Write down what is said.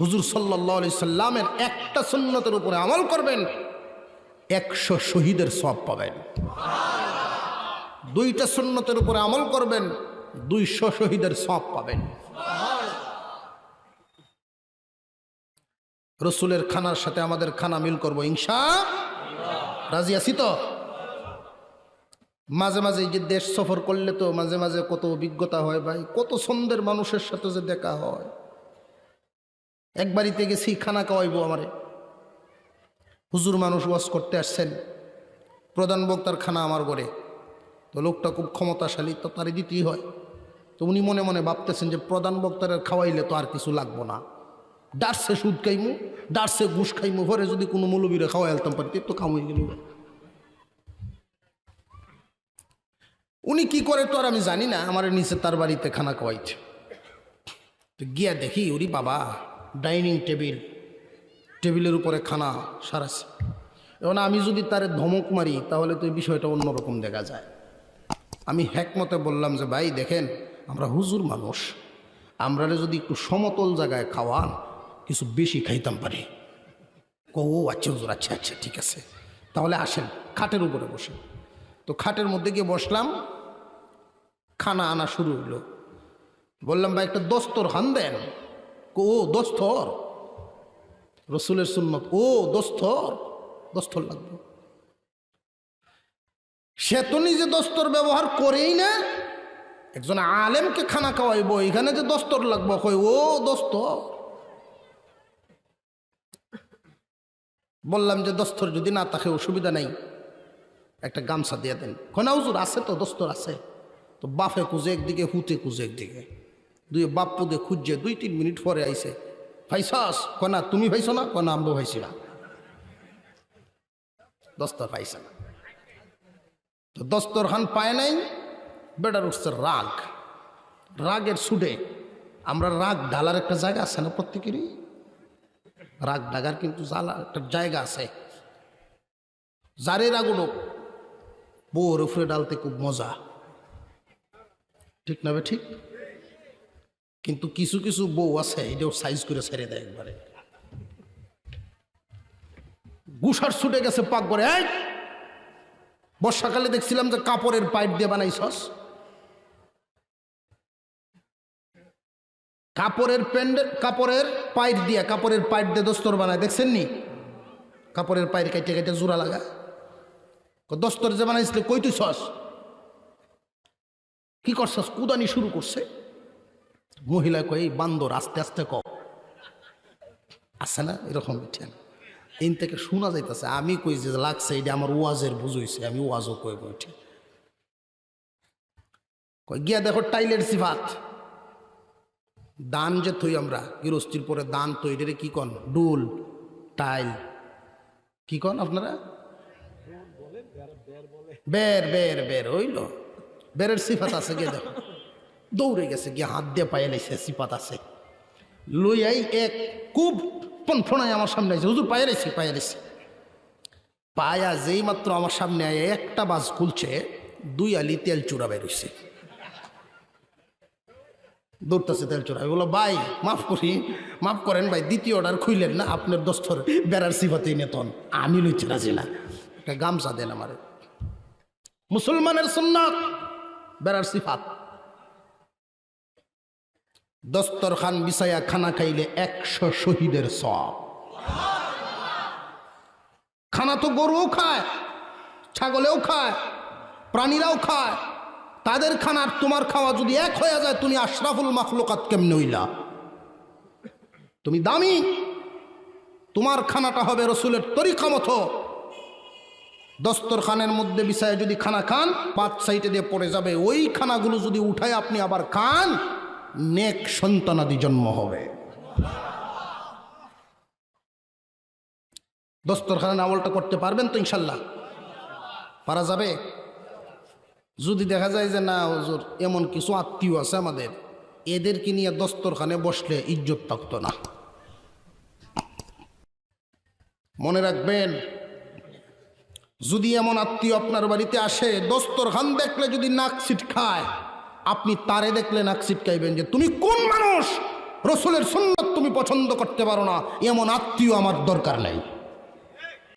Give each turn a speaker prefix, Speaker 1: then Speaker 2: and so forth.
Speaker 1: হুজুর সাল্লাহ আলি সাল্লামের একটা সুন্নতের উপরে আমল করবেন, একশো শহীদের সব পাবেন। দুইটা সুন্নতের উপরে আমল করবেন, দুইশো শহীদের সব পাবেন। রসুলের খানার সাথে আমাদের খানা মিল করব ইংসা রাজি আছি তো? মাঝে মাঝে যে দেশ সফর করলে তো মাঝে মাঝে কত অভিজ্ঞতা হয় ভাই, কত ছন্দের মানুষের সাথে যে দেখা হয়। এক বাড়িতে গেছি খানা খাওয়াইবো আমারে। হুজুর মানুষ ওয়াজ করতে আসছেন। প্রধান বক্তার খানা আমার ঘরে। তো লোকটা খুব ক্ষমতাশালী, তো তারই দিতেই হয়। তো উনি মনে মনে ভাবতেছেন যে প্রধান বক্তার খাওয়াইলে তো আর কিছু লাগবো না। ডারসে সুদ খাইমু ডারসে ঘুষ খাইমু, ঘরে যদি কোনো মৌলবীরে খাওয়াই আলতাম পারি তো খাওয়াই গেল। উনি কি করে তো আর আমি জানি না, আমার নিচে তার বাড়িতে খানা খাওয়াইছে। তো গিয়া দেখি, ওরি বাবা ডাইনিং টেবিল, টেবিলের উপরে খানা সারাছে এবং আমি যদি তারে ধমক মারি, তাহলে তো এই বিষয়টা অন্যরকম দেখা যায়। আমি হ্যাকমতে বললাম যে, ভাই, দেখেন, আমরা হুজুর মানুষ। আমরা যদি একটু সমতল জায়গায় খাওয়ান, কিছু বেশি খাইতাম পারি। ও আচ্ছা হুজুর আচ্ছা আচ্ছা ঠিক আছে। তাহলে আসেন, খাটের উপরে বসে তো খাটের মধ্যে গিয়ে বসলাম। খানা আনা শুরু হলো বললাম, ভাই, একটা দস্তর হান দেন। ও দস্তর। রসুলের সুন্নত, ও দস্তর দস্তর লাগবে। সে তো নিজে দস্তর ব্যবহার করেই না। একজন আলেমকে খানা খাওয়াইবো, এখানে যে দস্তর লাগবো কই ও দস্তর। বললাম যে, দস্তর যদি না থাকে, অসুবিধা নাই। একটা গামছা দিয়ে দেন। খনা আছে তো, দস্তর আছে। তো বাফে খুঁজে একদিকে, হুতে খুঁজে একদিকে। দুই বাপ পুদে খুঁজছে, দুই তিন মিনিট পরে আইছে। ভাইসাস কনা তুমি ভাইছো না? কনা আমবো ভাইছি না। দস্তর পাইছে না। তো দস্তরখান পায় নাই, বেটার উঠছে রাগ। রাগের সুডে। আমরা রাগ ঢালার একটা জায়গা আছে না প্রত্যেকেরই? রাগ ঢাকার কিন্তু জ্বালা একটা জায়গা আছে। যারে রাগ উঠুক, বউর উপরে ডালতে খুব মজা। ঠিক না ঠিক? কিন্তু কিছু কিছু বউ আছে, এটাও সাইজ করে ছেড়ে দেয় একবারে। গুসার ছুটে গেছে পাক করে বর্ষাকালে দেখছিলাম যে কাপড়ের পাইপ দিয়ে বানাইছস। কাপড়ের প্যান্ডেল, কাপড়ের পাইপ দিয়ে, কাপড়ের পাইপ দিয়ে দস্তর বানায়, দেখছেন নি? কাপড়ের পাইপ কেটে কেটে জোড়া লাগা। দস্তর যে বানাইছিল, কই তুই ছস কি করছস? কুদানি শুরু করছে। মহিলা কই এই বান্দর, আস্তে আস্তে ক আছে না এরকম ঠিক ইন থেকে শোনা যাইতেছে, আমি কই যে লাগছে, এটা আমার ওয়াজের বুঝইছে আমি ওয়াজও কই ঠিক। কই গিয়া দেখো টাইলের সিফাত। দান যে থই আমরা, গৃহস্থির পরে দান তো এটারে কি কন? ডুল, টাইল। কি কন আপনারা? বের বের বের, হইল। বেরের সিফাত আছে, গিয়ে দেখো। দৌড়ে গেছে, গিয়ে হাত দিয়ে পায়ে লাইছে, সিপাত আছে। লইয়াই এক খুব ফোনায় আমার সামনে আছে হুজুর, পায়ে লাইছি পায়ে লাইছি। পায়া যেই মাত্র আমার সামনে আয়, একটা বাস খুলছে, দুই আলি তেল চূড়া বেরোইছে দৌড়তেছে তেল চূড়া বলো ভাই, মাফ করি, মাফ করেন ভাই, দ্বিতীয় অর্ডার খুইলেন না, আপনার দস্তর বেড়ার সিফাতেই নেতন আমি লইছি রাজি না। একটা গামছা দেন আমারে। মুসলমানের সুন্নাত, বেড়ার সিফাত। দস্তরখান বিছায়া খানা খাইলে একশো শহীদের সব খানা তো গরুও খায়, ছাগলেও খায়, প্রাণীরাও খায়। তাদের খানার তোমার খাওয়া যদি এক হয়ে যায়, তুমি আশরাফুল মাখলুকাত কেমনে হইলা? তুমি দামি, তোমার খানাটা হবে রসুলের তরিকা মতো। দস্তরখানের মধ্যে বিষয়ে যদি খানা খান, পাঁচ সাইটে দিয়ে পড়ে যাবে। ওই খানাগুলো যদি উঠায় আপনি আবার খান নেক সন্তানাদি জন্ম হবে। দস্তরখানের আমলটা করতে পারবেন তো ইনশাল্লাহ? পারা যাবে? যদি দেখা যায় যে না, হুজুর, এমন কিছু আত্মীয় আছে আমাদের, এদেরকে নিয়ে দস্তরখানে বসলে ইজ্জত থাকতো না। মনে রাখবেন, যদি এমন আত্মীয় আপনার বাড়িতে আসে, দস্তরখান দেখলে যদি নাক ছিট খায় আপনি তারে দেখলেন নাক ছিটকাইবেন যে, তুমি কোন মানুষ? রসুলের সুন্দর তুমি পছন্দ করতে পারো না। এমন আত্মীয় আমার দরকার নেই।